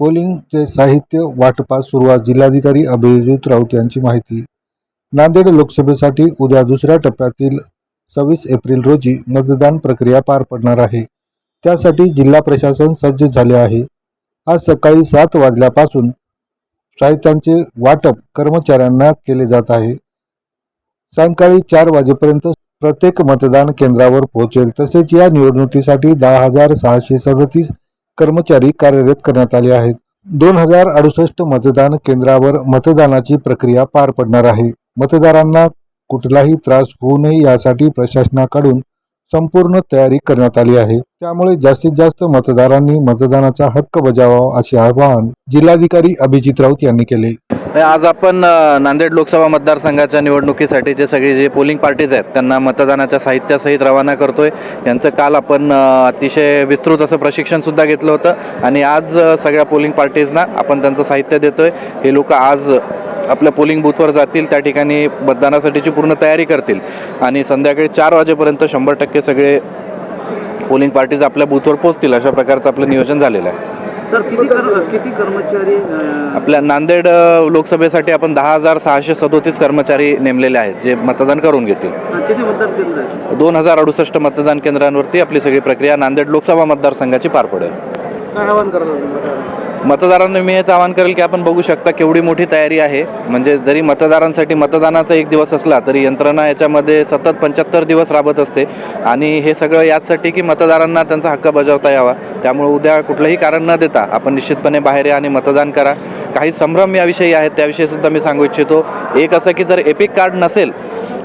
पोलिंगचे साहित्य वाटपास सुरुवात जिल्हाधिकारी अभिजित राऊत यांची माहिती. नांदेड लोकसभेसाठी उद्या दुसऱ्या टप्प्यातील सव्वीस एप्रिल रोजी मतदान प्रक्रिया पार पडणार आहे. त्यासाठी जिल्हा प्रशासन सज्ज झाले आहे. आज सकाळी सात वाजल्यापासून साहित्यांचे वाटप कर्मचाऱ्यांना केले जात आहे. सायंकाळी चार वाजेपर्यंत प्रत्येक मतदान केंद्रावर पोहोचेल. तसेच या निवडणुकीसाठी दहा हजार सहाशे सदतीस कर्मचारी कार्यरत करण्यात आले आहेत. दोन हजार अडुसष्ट मतदान केंद्रावर मतदानाची प्रक्रिया पार पडणार आहे. मतदारांना कुठलाही त्रास होऊ नये यासाठी प्रशासनाकडून संपूर्ण तयारी करण्यात आली आहे. त्यामुळे जास्तीत जास्त मतदारांनी मतदानाचा हक्क बजावावा असे आवाहन जिल्हाधिकारी अभिजित राऊत यांनी केले. आज आपण अ, नांदेड लोकसभा मतदारसंघाच्या निवडणुकीसाठी जे सगळे जे पोलिंग पार्टीज आहेत त्यांना मतदानाच्या साहित्यासहित रवाना करतोय. यांचं काल आपण अ, अतिशय विस्तृत असं प्रशिक्षणसुद्धा घेतलं होतं. आणि आज अ, सगळ्या पोलिंग पार्टीजना आपण त्यांचं साहित्य देतोय. हे लोक आज आपल्या पोलिंग बूथवर जातील त्या ठिकाणी मतदानासाठीची पूर्ण तयारी करतील. आणि संध्याकाळी चार वाजेपर्यंत शंभर टक्के सगळे पोलिंग पार्टीज आपल्या बूथवर पोहोचतील अशा प्रकारचं आपलं नियोजन झालेलं आहे. सर किती कर किती कर्मचारी आपल्या नांदेड लोकसभेसाठी आपण दहा हजार सहाशे सदोतीस कर्मचारी नेमलेले आहेत जे मतदान करून घेतील. किती मतदान केंद्र दोन हजार अडुसष्ट मतदान केंद्रांवरती आपली सगळी प्रक्रिया नांदेड लोकसभा मतदारसंघाची पार पडेल. काय आवाहन करणार मतदारांना मी हेच आवाहन करेल की आपण बघू शकता केवढी मोठी तयारी आहे. म्हणजे जरी मतदारांसाठी मतदानाचा एक दिवस असला तरी यंत्रणा याच्यामध्ये सतत पंच्याहत्तर दिवस राबत असते. आणि हे सगळं याचसाठी की मतदारांना त्यांचा हक्क बजावता यावा. त्यामुळे उद्या कुठलंही कारण न देता आपण निश्चितपणे बाहेर या आणि मतदान करा. काही संभ्रम याविषयी आहेत त्याविषयी सुद्धा मी सांगू इच्छितो. एक असं की जर एपिक कार्ड नसेल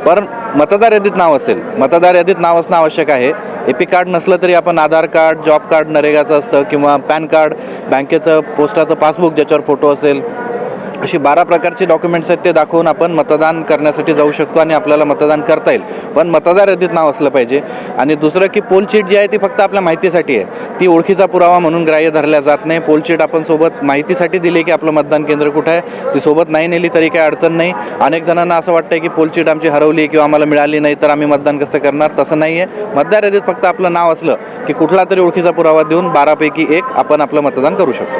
पण मतदार यादीत नाव असेल मतदार यादीत नाव असणं आवश्यक आहे. एपी कार्ड नसलं तरी आपण आधार कार्ड जॉब कार्ड नरेगाचं असतं किंवा पॅन कार्ड बँकेचं पोस्टाचं पासबुक ज्याच्यावर फोटो असेल अशी बारा प्रकारचे डॉक्युमेंट्स आहेत ते दाखवून आपण मतदान करण्यासाठी जाऊ शकतो आणि आपल्याला मतदान करता येईल. पण मतदार यादीत नाव असलं पाहिजे. आणि दुसरं की पोलचीट जी आहे ती फक्त आपल्या माहितीसाठी आहे. ती ओळखीचा पुरावा म्हणून ग्राह्य धरल्या जात नाही. पोलचीट आपण सोबत माहितीसाठी दिली की आपलं मतदान केंद्र कुठं आहे ती सोबत नाही नेली तरी काही अडचण नाही. अनेक जणांना असं वाटतं की पोलचीट आमची हरवली किंवा आम्हाला मिळाली नाही तर आम्ही मतदान कसं करणार? तसं नाही आहे मतदार यादीत फक्त आपलं नाव असलं की कुठला तरी ओळखीचा पुरावा देऊन बारापैकी एक आपण आपलं मतदान करू शकतो.